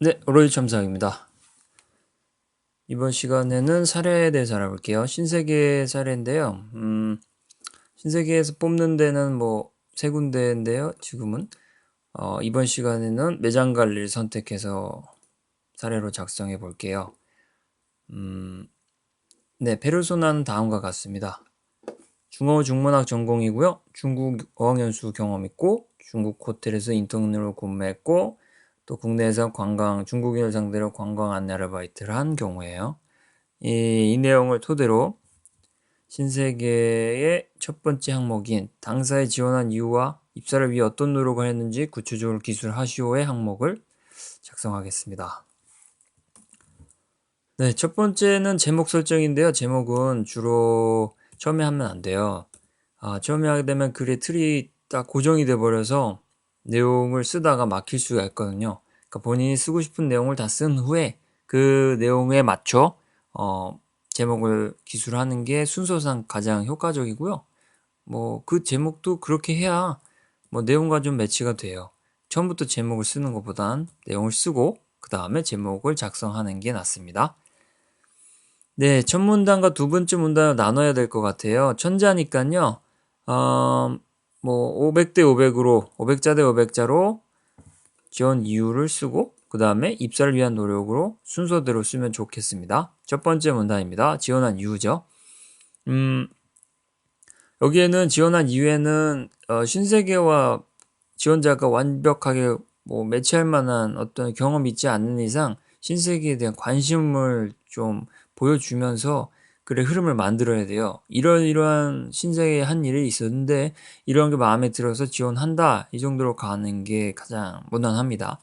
네, 로이 첨삭입니다. 이번 시간에는 사례에 대해서 알아볼게요. 신세계 사례인데요. 음, 신세계에서 뽑는 데는 뭐 세 군데인데요. 지금은 어, 이번 시간에는 매장 관리를 선택해서 사례로 작성해 볼게요. 음, 네, 페르소나는 다음과 같습니다. 중어 중문학 전공이고요. 중국 어학연수 경험 있고 중국 호텔에서 인턴으로 근무했고 또 국내에서 관광 중국인을 상대로 관광 안내 아르바이트를 한 경우에요. 이, 이 내용을 토대로 신세계의 첫 번째 항목인 당사에 지원한 이유와 입사를 위해 어떤 노력을 했는지 구체적으로 기술하시오의 항목을 작성하겠습니다. 네, 첫 번째는 제목 설정인데요. 제목은 주로 처음에 하면 안 돼요. 아, 처음에 하게 되면 글의 틀이 딱 고정이 돼 버려서 내용을 쓰다가 막힐 수가 있거든요. 그러니까 본인이 쓰고 싶은 내용을 다 쓴 후에 그 내용에 맞춰 어, 제목을 기술하는 게 순서상 가장 효과적이고요. 뭐 그 제목도 그렇게 해야 뭐 내용과 좀 매치가 돼요. 처음부터 제목을 쓰는 것보단 내용을 쓰고 그 다음에 제목을 작성하는 게 낫습니다. 네, 첫 문단과 두 번째 문단을 나눠야 될 것 같아요. 천자니까요. 어, 뭐 500대 500으로 500자 대 500자로 지원 이유를 쓰고 그 다음에 입사를 위한 노력으로 순서대로 쓰면 좋겠습니다. 첫 번째 문단입니다. 지원한 이유죠. 음, 여기에는 지원한 이유에는 어, 신세계와 지원자가 완벽하게 뭐 매치할 만한 어떤 경험이 있지 않는 이상 신세계에 대한 관심을 좀 보여주면서 글의 흐름을 만들어야 돼요. 이런 이러한 신세계에 한 일이 있었는데 이런 게 마음에 들어서 지원한다 이 정도로 가는 게 가장 무난합니다.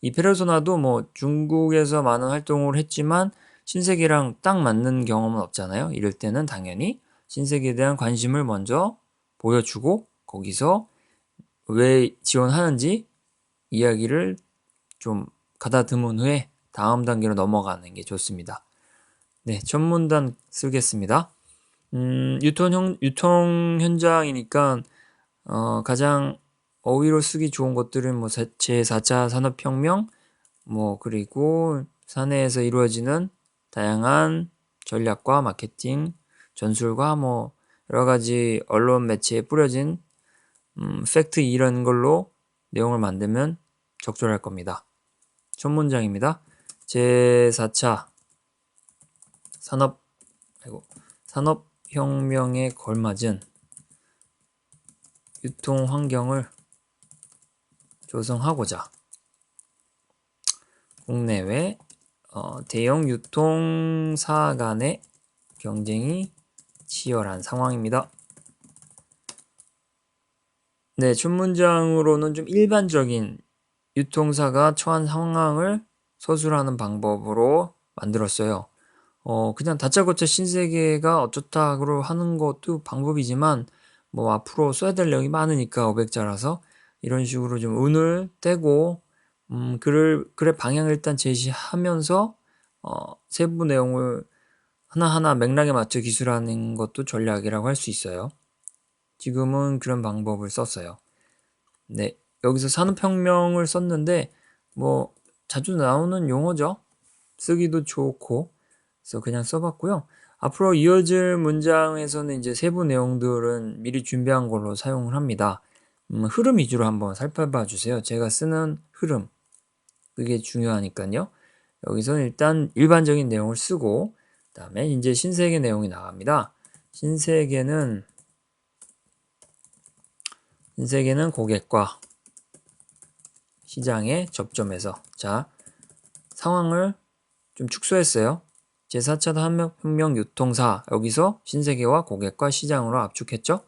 이 페르소나도 뭐 중국에서 많은 활동을 했지만 신세계랑 딱 맞는 경험은 없잖아요. 이럴 때는 당연히 신세계에 대한 관심을 먼저 보여주고 거기서 왜 지원하는지 이야기를 좀 가다듬은 후에 다음 단계로 넘어가는 게 좋습니다. 네, 전문단 쓰겠습니다. 음, 유통, 형, 유통 현장이니까, 어, 가장 어휘로 쓰기 좋은 것들은 뭐, 제4차 산업혁명, 뭐, 그리고 사내에서 이루어지는 다양한 전략과 마케팅, 전술과 뭐, 여러 가지 언론 매체에 뿌려진, 음, 팩트 이런 걸로 내용을 만들면 적절할 겁니다. 첫 문장입니다. 제4차 산업 아이고 산업 혁명에 걸맞은 유통 환경을 조성하고자 국내외 어, 대형 유통사 간의 경쟁이 치열한 상황입니다. 네, 첫 문장으로는 좀 일반적인 유통사가 처한 상황을 서술하는 방법으로 만들었어요. 어, 그냥 다짜고짜 신세계가 어쩌다고 하는 것도 방법이지만, 뭐 앞으로 써야 될 내용이 많으니까 500자라서 이런 식으로 좀 운을 떼고, 음, 글을, 글의 방향을 일단 제시하면서, 어, 세부 내용을 하나하나 맥락에 맞춰 기술하는 것도 전략이라고 할 수 있어요. 지금은 그런 방법을 썼어요. 네. 여기서 산업혁명을 썼는데, 뭐, 자주 나오는 용어죠. 쓰기도 좋고, 그래서 그냥 써봤고요. 앞으로 이어질 문장에서는 이제 세부 내용들은 미리 준비한 걸로 사용을 합니다. 음, 흐름 위주로 한번 살펴봐 주세요. 제가 쓰는 흐름. 그게 중요하니까요. 여기서는 일단 일반적인 내용을 쓰고, 그 다음에 이제 신세계 내용이 나갑니다. 신세계는, 신세계는 고객과 시장에 접점해서, 자, 상황을 좀 축소했어요. 제4차 산업혁명 유통사 여기서 신세계와 고객과 시장으로 압축했죠.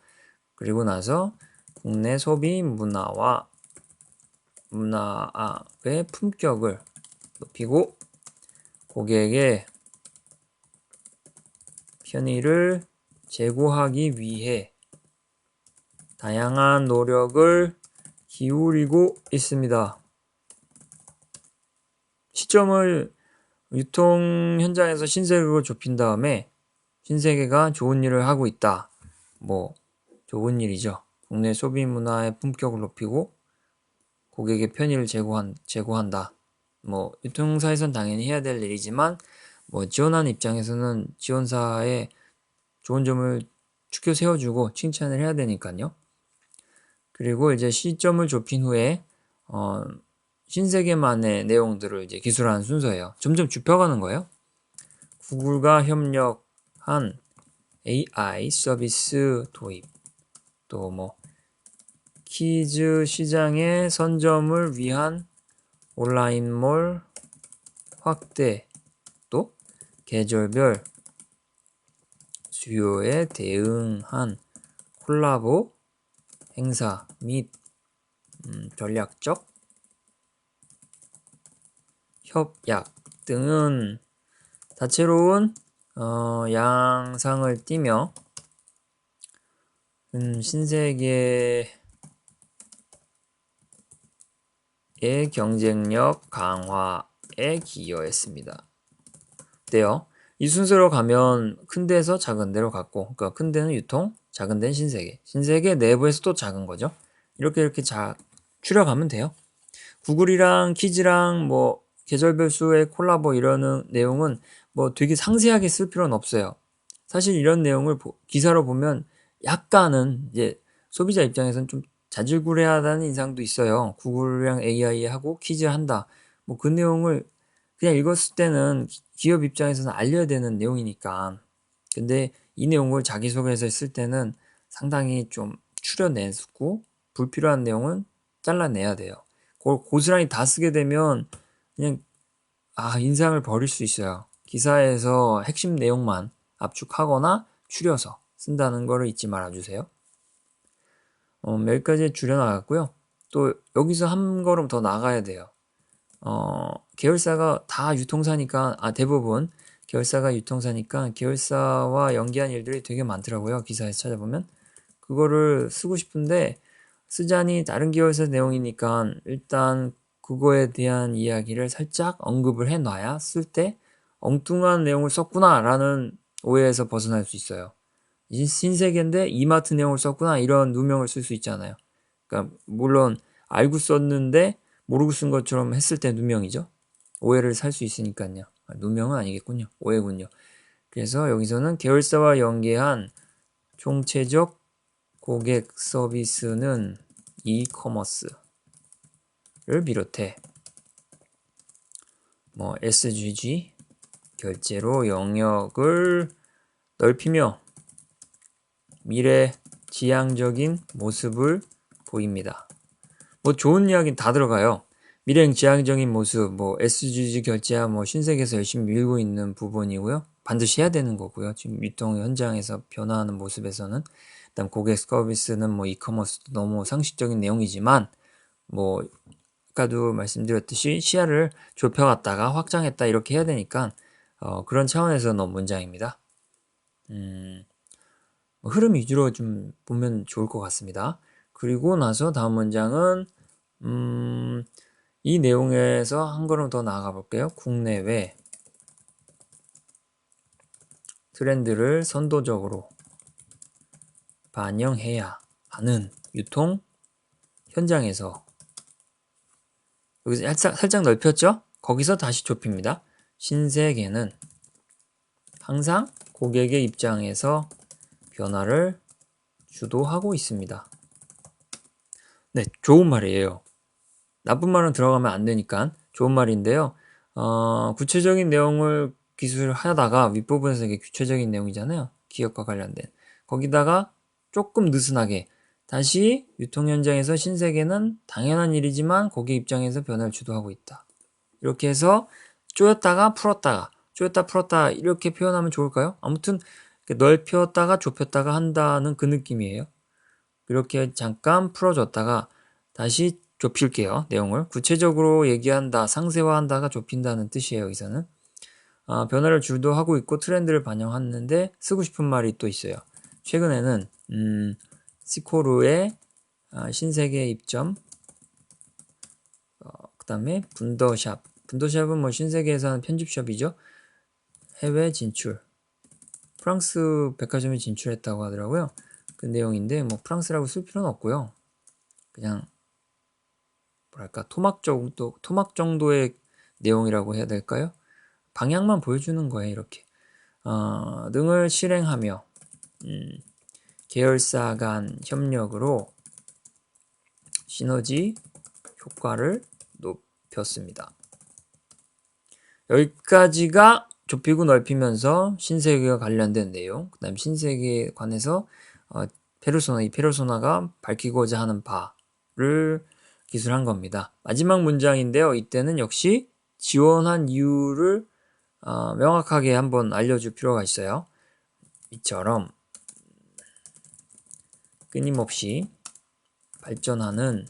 그리고 나서 국내 소비 문화와 문화의 품격을 높이고 고객의 편의를 제고하기 위해 다양한 노력을 기울이고 있습니다. 시점을 유통 현장에서 신세계를 좁힌 다음에 신세계가 좋은 일을 하고 있다. 뭐 좋은 일이죠. 국내 소비 문화의 품격을 높이고 고객의 편의를 제고한, 제고한다. 뭐 유통사에선 당연히 해야 될 일이지만 뭐 지원하는 입장에서는 지원사의 좋은 점을 축켜 세워주고 칭찬을 해야 되니까요. 그리고 이제 시점을 좁힌 후에 어, 신세계만의 내용들을 이제 기술하는 순서예요. 점점 좁혀가는 거예요. 구글과 협력한 AI 서비스 도입, 또 뭐 키즈 시장의 선점을 위한 온라인몰 확대, 또 계절별 수요에 대응한 콜라보 행사 및 음, 전략적 협약 등은 다채로운 어, 양상을 띠며 음, 신세계의 경쟁력 강화에 기여했습니다. 어때요? 이 순서로 가면 큰 데에서 작은 데로 갔고, 그러니까 큰 데는 유통, 작은 데는 신세계. 신세계 내부에서 또 작은 거죠. 이렇게 이렇게 자, 추려가면 돼요. 구글이랑 키즈랑 뭐 계절별 수의 콜라보 이러는 내용은 뭐 되게 상세하게 쓸 필요는 없어요. 사실 이런 내용을 보, 기사로 보면 약간은 이제 소비자 입장에서는 좀 자질구레하다는 인상도 있어요. 구글이랑 AI 하고 퀴즈 한다. 뭐 그 내용을 그냥 읽었을 때는 기업 입장에서는 알려야 되는 내용이니까. 근데 이 내용을 자기소개서 쓸 때는 상당히 좀 추려내고 불필요한 내용은 잘라내야 돼요. 그걸 고스란히 다 쓰게 되면 그냥 아 인상을 버릴 수 있어요. 기사에서 핵심 내용만 압축하거나 추려서 쓴다는 거를 잊지 말아주세요. 어, 여기까지 줄여나갔고요. 또 여기서 한 걸음 더 나가야 돼요. 어, 계열사가 다 유통사니까 아 대부분 계열사가 유통사니까 계열사와 연계한 일들이 되게 많더라고요. 기사에서 찾아보면 그거를 쓰고 싶은데 쓰자니 다른 계열사 내용이니까 일단 그거에 대한 이야기를 살짝 언급을 해놔야 쓸 때 엉뚱한 내용을 썼구나라는 오해에서 벗어날 수 있어요. 신세계인데 이마트 내용을 썼구나 이런 누명을 쓸 수 있잖아요. 그러니까 물론 알고 썼는데 모르고 쓴 것처럼 했을 때 누명이죠. 오해를 살 수 있으니까요. 아, 누명은 아니겠군요. 오해군요. 그래서 여기서는 계열사와 연계한 총체적 고객 서비스는 이커머스 를 비롯해 뭐 SGG 결제로 영역을 넓히며 미래 지향적인 모습을 보입니다. 뭐 좋은 이야기는 다 들어가요. 미래 지향적인 모습, 뭐 SGG 결제야 뭐 신세계에서 열심히 밀고 있는 부분이고요. 반드시 해야 되는 거고요. 지금 유통 현장에서 변화하는 모습에서는 일단 고객 서비스는 뭐 이커머스도 너무 상식적인 내용이지만 뭐 아까도 말씀드렸듯이 시야를 좁혀갔다가 확장했다 이렇게 해야 되니까 어, 그런 차원에서 넣은 문장입니다. 음, 뭐 흐름 위주로 좀 보면 좋을 것 같습니다. 그리고 나서 다음 문장은 음, 이 내용에서 한 걸음 더 나아가 볼게요. 국내외 트렌드를 선도적으로 반영해야 하는 유통 현장에서 여기서 살짝, 살짝 넓혔죠? 거기서 다시 좁힙니다. 신세계는 항상 고객의 입장에서 변화를 주도하고 있습니다. 네, 좋은 말이에요. 나쁜 말은 들어가면 안 되니까 좋은 말인데요. 어, 구체적인 내용을 기술하다가 윗부분에서 이게 구체적인 내용이잖아요. 기업과 관련된. 거기다가 조금 느슨하게 다시 유통 현장에서 신세계는 당연한 일이지만 고객 입장에서 변화를 주도하고 있다. 이렇게 해서 쪼였다가 풀었다가 쪼였다 풀었다 이렇게 표현하면 좋을까요? 아무튼 넓혔다가 좁혔다가 한다는 그 느낌이에요. 이렇게 잠깐 풀어줬다가 다시 좁힐게요. 내용을 구체적으로 얘기한다, 상세화한다가 좁힌다는 뜻이에요. 여기서는 아, 변화를 주도하고 있고 트렌드를 반영하는데 쓰고 싶은 말이 또 있어요. 최근에는 음, 시코르의 아, 신세계 입점, 어, 그 다음에 분더샵. 분더샵은 뭐 신세계에서 하는 편집샵이죠. 해외 진출. 프랑스 백화점에 진출했다고 하더라고요. 그 내용인데 뭐 프랑스라고 쓸 필요는 없고요. 그냥 뭐랄까 토막 정도 토막 정도의 내용이라고 해야 될까요? 방향만 보여주는 거예요, 이렇게. 어, 등을 실행하며 음, 계열사 간 협력으로 시너지 효과를 높였습니다. 여기까지가 좁히고 넓히면서 신세계와 관련된 내용, 그 다음 신세계에 관해서 어, 페르소나, 이 페르소나가 밝히고자 하는 바를 기술한 겁니다. 마지막 문장인데요. 이때는 역시 지원한 이유를 어, 명확하게 한번 알려줄 필요가 있어요. 이처럼 끊임없이 발전하는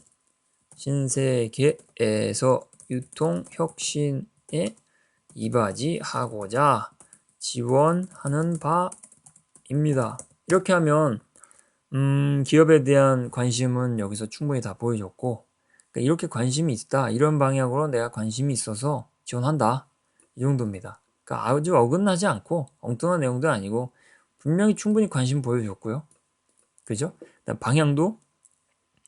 신세계에서 유통 혁신에 이바지하고자 지원하는 바입니다. 이렇게 하면 음, 기업에 대한 관심은 여기서 충분히 다 보여줬고 그러니까 이렇게 관심이 있다 이런 방향으로 내가 관심이 있어서 지원한다 이 정도입니다. 그러니까 아주 어긋나지 않고 엉뚱한 내용도 아니고 분명히 충분히 관심 보여줬고요. 그죠? 방향도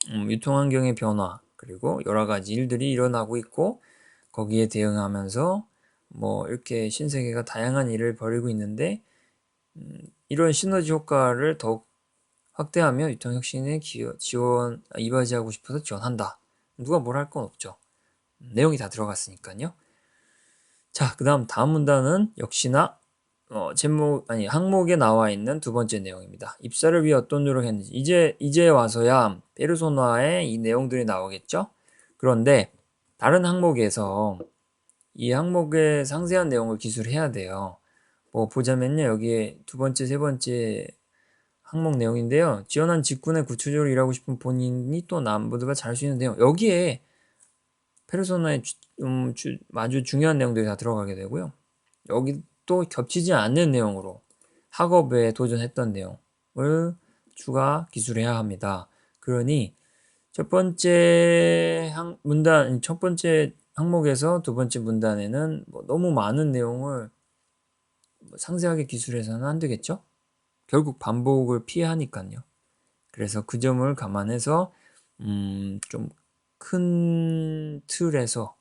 음, 유통 환경의 변화 그리고 여러 가지 일들이 일어나고 있고 거기에 대응하면서 뭐 이렇게 신세계가 다양한 일을 벌이고 있는데 음, 이런 시너지 효과를 더욱 확대하며 유통혁신에 기여, 지원 이바지하고 싶어서 지원한다. 누가 뭘 할 건 없죠. 음, 내용이 다 들어갔으니까요. 자, 그 다음 다음 문단은 역시나 어, 제목 아니 항목에 나와 있는 두 번째 내용입니다. 입사를 위해 어떤 노력했는지 이제 이제 와서야 페르소나의 이 내용들이 나오겠죠. 그런데 다른 항목에서 이 항목의 상세한 내용을 기술해야 돼요. 뭐 보자면요 여기에 두 번째 세 번째 항목 내용인데요. 지원한 직군에 구체적으로 일하고 싶은 본인이 또 남부드가 잘할 수 있는 내용 여기에 페르소나의 음, 주, 아주 중요한 내용들이 다 들어가게 되고요. 여기 또 겹치지 않는 내용으로 학업에 도전했던 내용을 추가 기술해야 합니다. 그러니 첫 번째 항, 문단, 첫 번째 항목에서 두 번째 문단에는 뭐 너무 많은 내용을 뭐 상세하게 기술해서는 안 되겠죠? 결국 반복을 피하니까요. 그래서 그 점을 감안해서 음, 좀 큰 틀에서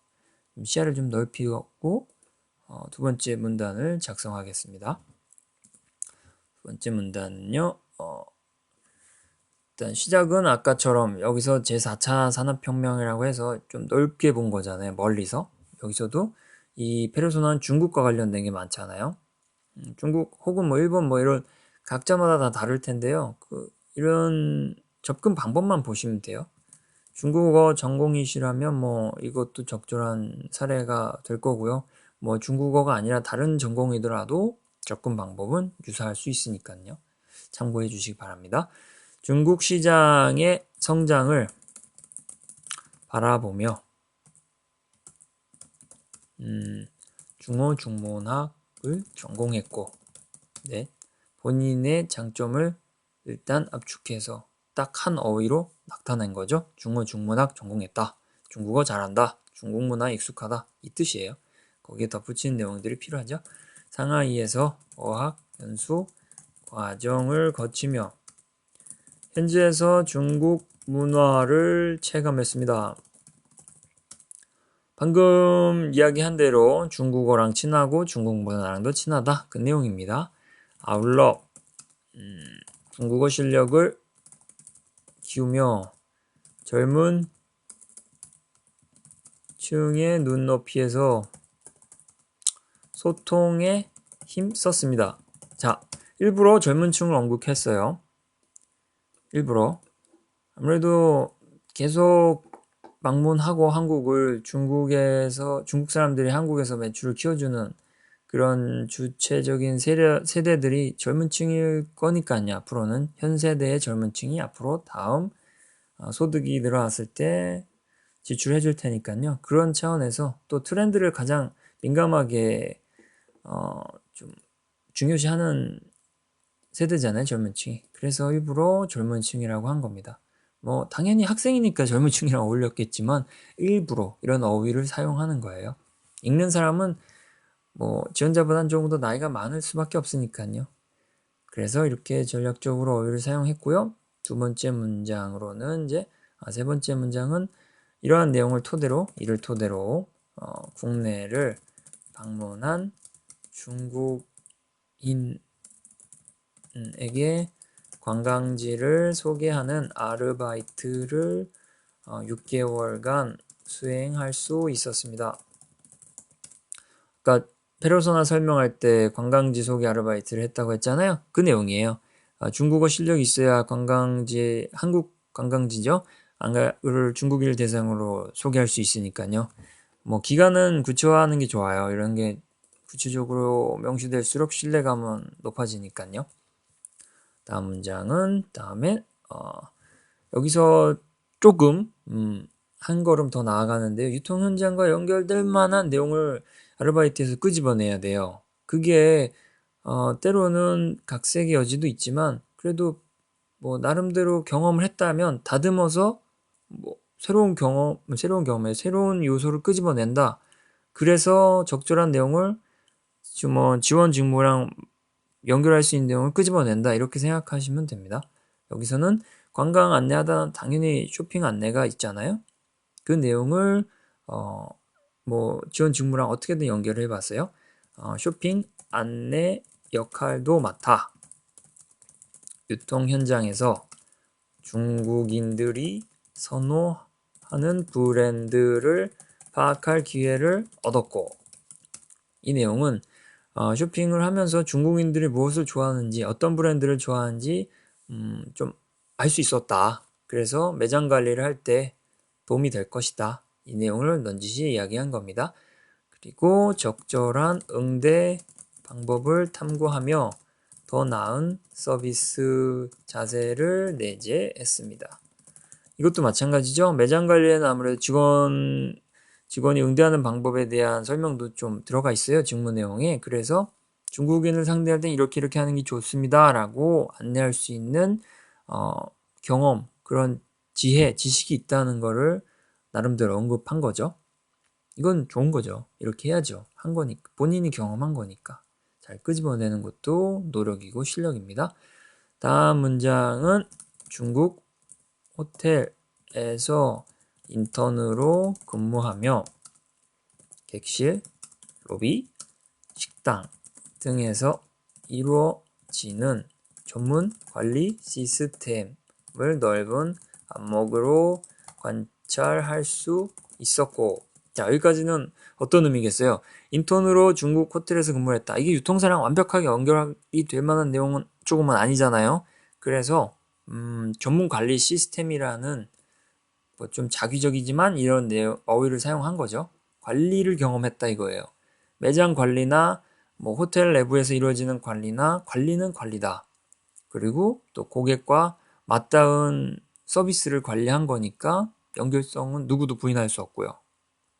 시야를 좀 넓히고 어, 두 번째 문단을 작성하겠습니다. 두 번째 문단은요. 어, 일단 시작은 아까처럼 여기서 제4차 산업혁명이라고 해서 좀 넓게 본 거잖아요. 멀리서. 여기서도 이 페르소나는 중국과 관련된 게 많잖아요. 음, 중국 혹은 뭐 일본 뭐 이런 각자마다 다 다를 텐데요. 그 이런 접근 방법만 보시면 돼요. 중국어 전공이시라면 뭐 이것도 적절한 사례가 될 거고요. 뭐 중국어가 아니라 다른 전공이더라도 접근 방법은 유사할 수 있으니까요. 참고해 주시기 바랍니다. 중국 시장의 성장을 바라보며 음, 중어 중문학을 전공했고 네, 본인의 장점을 일단 압축해서 딱 한 어휘로 나타낸 거죠. 중어 중문학 전공했다. 중국어 잘한다. 중국 문화 익숙하다. 이 뜻이에요. 거기에 덧붙이는 내용들이 필요하죠. 상하이에서 어학 연수 과정을 거치며 현지에서 중국 문화를 체감했습니다. 방금 이야기한 대로 중국어랑 친하고 중국 문화랑도 친하다. 그 내용입니다. 아울러 음, 중국어 실력을 키우며 젊은 층의 눈높이에서 소통에 힘썼습니다. 자, 일부러 젊은 층을 언급했어요. 일부러. 아무래도 계속 방문하고 한국을 중국에서, 중국 사람들이 한국에서 매출을 키워주는 그런 주체적인 세대, 세대들이 젊은 층일 거니까요. 앞으로는 현 세대의 젊은 층이 앞으로 다음 어, 소득이 늘어났을 때 지출해 줄 테니까요. 그런 차원에서 또 트렌드를 가장 민감하게 어, 좀 중요시하는 세대잖아요, 젊은 층이. 그래서 일부러 젊은 층이라고 한 겁니다. 뭐, 당연히 학생이니까 젊은 층이랑 어울렸겠지만, 일부러 이런 어휘를 사용하는 거예요. 읽는 사람은 뭐, 지원자보단 조금 더 나이가 많을 수밖에 없으니까요. 그래서 이렇게 전략적으로 어휘를 사용했고요. 두 번째 문장으로는 이제, 아, 세 번째 문장은 이러한 내용을 토대로, 이를 토대로, 어, 국내를 방문한 중국인에게 관광지를 소개하는 아르바이트를 어, 6개월간 수행할 수 있었습니다. 그러니까 페르소나 설명할 때 관광지 소개 아르바이트를 했다고 했잖아요. 그 내용이에요. 아, 중국어 실력이 있어야 관광지 한국 관광지죠. 안가를 중국인을 대상으로 소개할 수 있으니까요. 뭐 기간은 구체화하는 게 좋아요. 이런 게 구체적으로 명시될수록 신뢰감은 높아지니까요. 다음 문장은 다음에 어, 여기서 조금 음, 한 걸음 더 나아가는데요. 유통 현장과 연결될 만한 내용을 아르바이트에서 끄집어내야 돼요. 그게 어, 때로는 각색의 여지도 있지만 그래도 뭐 나름대로 경험을 했다면 다듬어서 뭐 새로운 경험, 새로운 경험에 새로운 요소를 끄집어낸다. 그래서 적절한 내용을 뭐 지원 직무랑 연결할 수 있는 내용을 끄집어낸다. 이렇게 생각하시면 됩니다. 여기서는 관광 안내하다 당연히 쇼핑 안내가 있잖아요. 그 내용을 어, 뭐 지원 직무랑 어떻게든 연결을 해봤어요. 어, 쇼핑 안내 역할도 맡아. 유통 현장에서 중국인들이 선호하는 브랜드를 파악할 기회를 얻었고 이 내용은 어, 쇼핑을 하면서 중국인들이 무엇을 좋아하는지 어떤 브랜드를 좋아하는지 음, 좀 알 수 있었다. 그래서 매장 관리를 할 때 도움이 될 것이다. 이 내용을 넌지시 이야기한 겁니다. 그리고 적절한 응대 방법을 탐구하며 더 나은 서비스 자세를 내재했습니다. 이것도 마찬가지죠. 매장 관리에는 아무래도 직원 직원이 응대하는 방법에 대한 설명도 좀 들어가 있어요. 직무 내용에. 그래서 중국인을 상대할 땐 이렇게 이렇게 하는 게 좋습니다 라고 안내할 수 있는 어, 경험 그런 지혜 지식이 있다는 거를 나름대로 언급한 거죠. 이건 좋은 거죠. 이렇게 해야죠. 한 거니까 본인이 경험한 거니까. 잘 끄집어내는 것도 노력이고 실력입니다. 다음 문장은 중국 호텔에서 인턴으로 근무하며 객실, 로비, 식당 등에서 이루어지는 전문 관리 시스템을 넓은 안목으로 관찰할 수 있었고 자 여기까지는 어떤 의미겠어요? 인턴으로 중국 호텔에서 근무를 했다. 이게 유통사랑 완벽하게 연결이 될 만한 내용은 조금은 아니잖아요. 그래서 음, 전문 관리 시스템이라는 뭐 좀 자기적이지만 이런 어휘를 사용한 거죠. 관리를 경험했다 이거예요. 매장 관리나 뭐 호텔 내부에서 이루어지는 관리나 관리는 관리다. 그리고 또 고객과 맞닿은 서비스를 관리한 거니까 연결성은 누구도 부인할 수 없고요.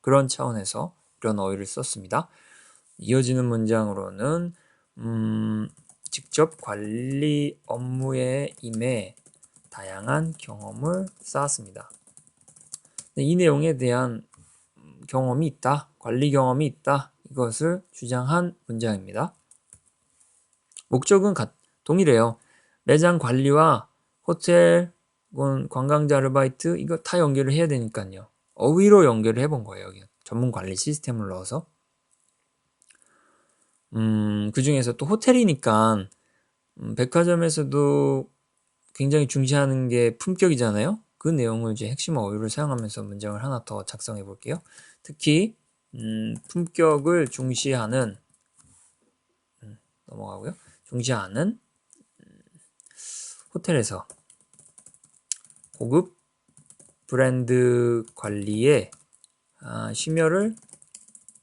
그런 차원에서 이런 어휘를 썼습니다. 이어지는 문장으로는 음, 직접 관리 업무에 임해 다양한 경험을 쌓았습니다. 이 내용에 대한 경험이 있다, 관리 경험이 있다, 이것을 주장한 문장입니다. 목적은 동일해요. 매장 관리와 호텔, 관광자 아르바이트, 이거 다 연결을 해야 되니까요. 어휘로 연결을 해본 거예요. 여기 전문 관리 시스템을 넣어서. 음, 그 중에서 또 호텔이니까 음, 백화점에서도 굉장히 중시하는 게 품격이잖아요. 그 내용을 이제 핵심 어휘를 사용하면서 문장을 하나 더 작성해 볼게요. 특히 음, 품격을 중시하는 음, 넘어가고요. 중시하는 음, 호텔에서 고급 브랜드 관리에 아, 심혈을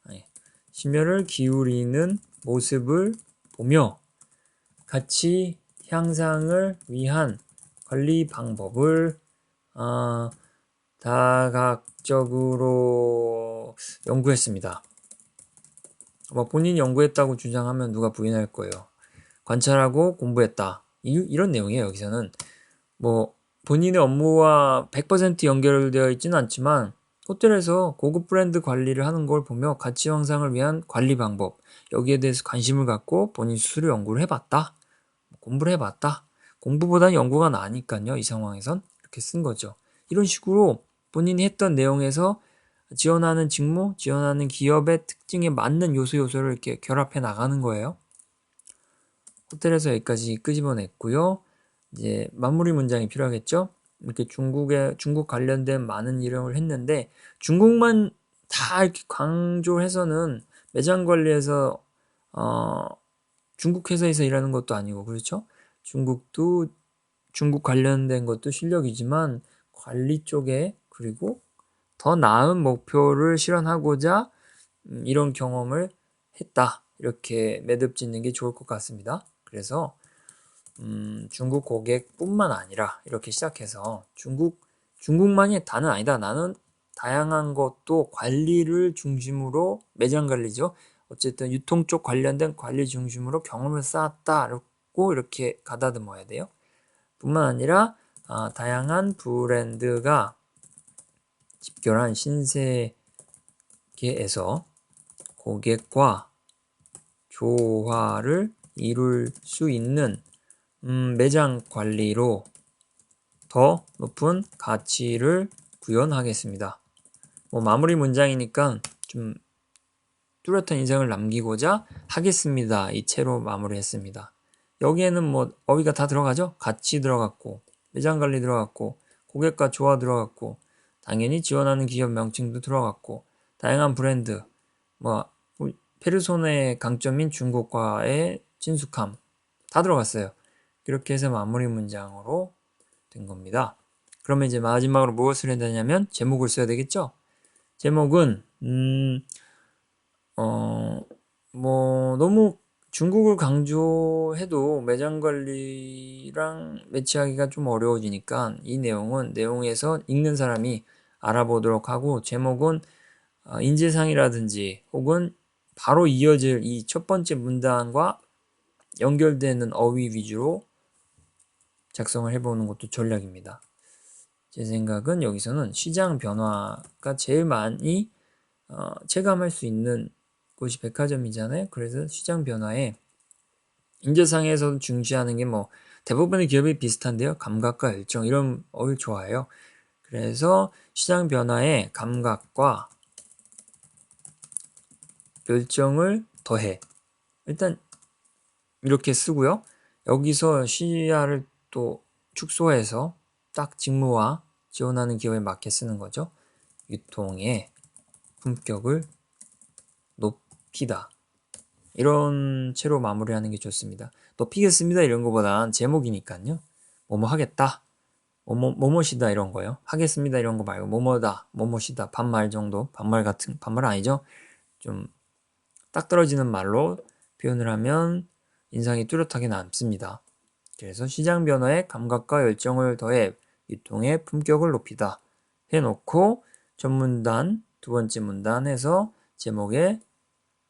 아니, 심혈을 기울이는 모습을 보며 가치 향상을 위한 관리 방법을 어, 다각적으로 연구했습니다. 뭐 본인이 연구했다고 주장하면 누가 부인할 거예요. 관찰하고 공부했다. 이, 런 내용이에요. 여기서는 뭐 본인의 업무와 100% 연결되어 있지는 않지만 호텔에서 고급 브랜드 관리를 하는 걸 보며 가치 향상을 위한 관리 방법 여기에 대해서 관심을 갖고 본인 스스로 연구를 해봤다. 공부를 해봤다. 공부보다 연구가 나으니까요. 이 상황에선 이렇게 쓴 거죠. 이런 식으로 본인이 했던 내용에서 지원하는 직무, 지원하는 기업의 특징에 맞는 요소 요소를 이렇게 결합해 나가는 거예요. 호텔에서 여기까지 끄집어냈고요. 이제 마무리 문장이 필요하겠죠? 이렇게 중국에 중국 관련된 많은 일을 했는데 중국만 다 이렇게 강조해서는 매장 관리에서 어 중국 회사에서 일하는 것도 아니고 그렇죠? 중국도 중국 관련된 것도 실력이지만 관리 쪽에 그리고 더 나은 목표를 실현하고자 음, 이런 경험을 했다. 이렇게 매듭 짓는 게 좋을 것 같습니다. 그래서 음, 중국 고객뿐만 아니라 이렇게 시작해서 중국 중국만이 다는 아니다. 나는 다양한 것도 관리를 중심으로 매장 관리죠. 어쨌든 유통 쪽 관련된 관리 중심으로 경험을 쌓았다고 이렇게 가다듬어야 돼요. 뿐만 아니라 아, 다양한 브랜드가 집결한 신세계에서 고객과 조화를 이룰 수 있는 음, 매장 관리로 더 높은 가치를 구현하겠습니다. 뭐 마무리 문장이니까 좀 뚜렷한 인상을 남기고자 하겠습니다. 이 채로 마무리했습니다. 여기에는 뭐 어휘가 다 들어가죠? 가치 들어갔고 매장 관리 들어갔고 고객과 조화 들어갔고 당연히 지원하는 기업 명칭도 들어갔고 다양한 브랜드 뭐 페르소나의 강점인 중국과의 친숙함 다 들어갔어요. 이렇게 해서 마무리 문장으로 된 겁니다. 그러면 이제 마지막으로 무엇을 해야 되냐면 제목을 써야 되겠죠? 제목은 음, 어, 뭐 너무 중국을 강조해도 매장 관리랑 매치하기가 좀 어려워지니까 이 내용은 내용에서 읽는 사람이 알아보도록 하고 제목은 어, 인재상이라든지 혹은 바로 이어질 이 첫 번째 문단과 연결되는 어휘 위주로 작성을 해보는 것도 전략입니다. 제 생각은 여기서는 시장 변화가 제일 많이 어, 체감할 수 있는 곳이 백화점이잖아요. 그래서 시장 변화에 인재상에서 중시하는 게 뭐 대부분의 기업이 비슷한데요. 감각과 열정 이런 어휘 좋아해요. 그래서 시장 변화에 감각과 열정을 더해. 일단 이렇게 쓰고요. 여기서 시야를 또 축소해서 딱 직무와 지원하는 기업에 맞게 쓰는 거죠. 유통의 품격을 높이다. 이런 채로 마무리하는 게 좋습니다. 높이겠습니다 이런 거보단 제목이니까요. 뭐뭐 하겠다. 뭐뭐 뭐뭐시다 이런 거요. 하겠습니다 이런 거 말고 뭐뭐다, 뭐뭐시다 반말 정도. 반말 같은 반말 아니죠? 좀 딱 떨어지는 말로 표현을 하면 인상이 뚜렷하게 남습니다. 그래서 시장 변화에 감각과 열정을 더해 유통의 품격을 높이다 해놓고 전문단 두 번째 문단 해서 제목에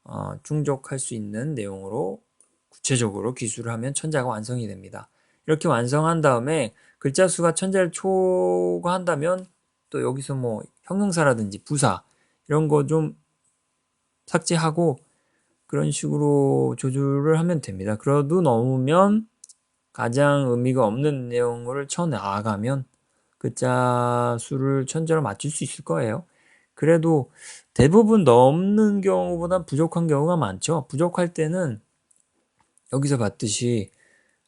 어, 충족할 수 있는 내용으로 구체적으로 기술을 하면 천자가 완성이 됩니다. 이렇게 완성한 다음에 글자 수가 천자를 초과한다면 또 여기서 뭐 형용사라든지 부사 이런 거 좀 삭제하고 그런 식으로 조절을 하면 됩니다. 그래도 넘으면 가장 의미가 없는 내용을 쳐나가면 글자 수를 천자로 맞출 수 있을 거예요. 그래도 대부분 넘는 경우보다 부족한 경우가 많죠. 부족할 때는 여기서 봤듯이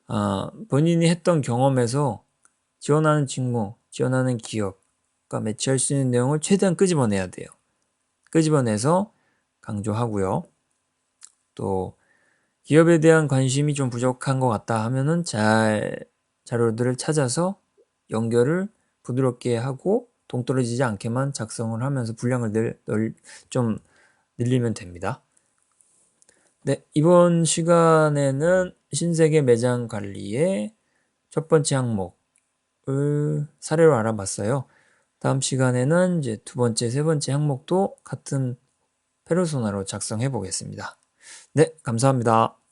아, 본인이 했던 경험에서 지원하는 직무, 지원하는 기업과 매치할 수 있는 내용을 최대한 끄집어내야 돼요. 끄집어내서 강조하고요. 또 기업에 대한 관심이 좀 부족한 것 같다 하면은 잘 자료들을 찾아서 연결을 부드럽게 하고 동떨어지지 않게만 작성을 하면서 분량을 늘, 늘, 좀 늘리면 됩니다. 네, 이번 시간에는 신세계 매장 관리의 첫 번째 항목을 사례로 알아봤어요. 다음 시간에는 이제 두 번째, 세 번째 항목도 같은 페르소나로 작성해 보겠습니다. 네, 감사합니다.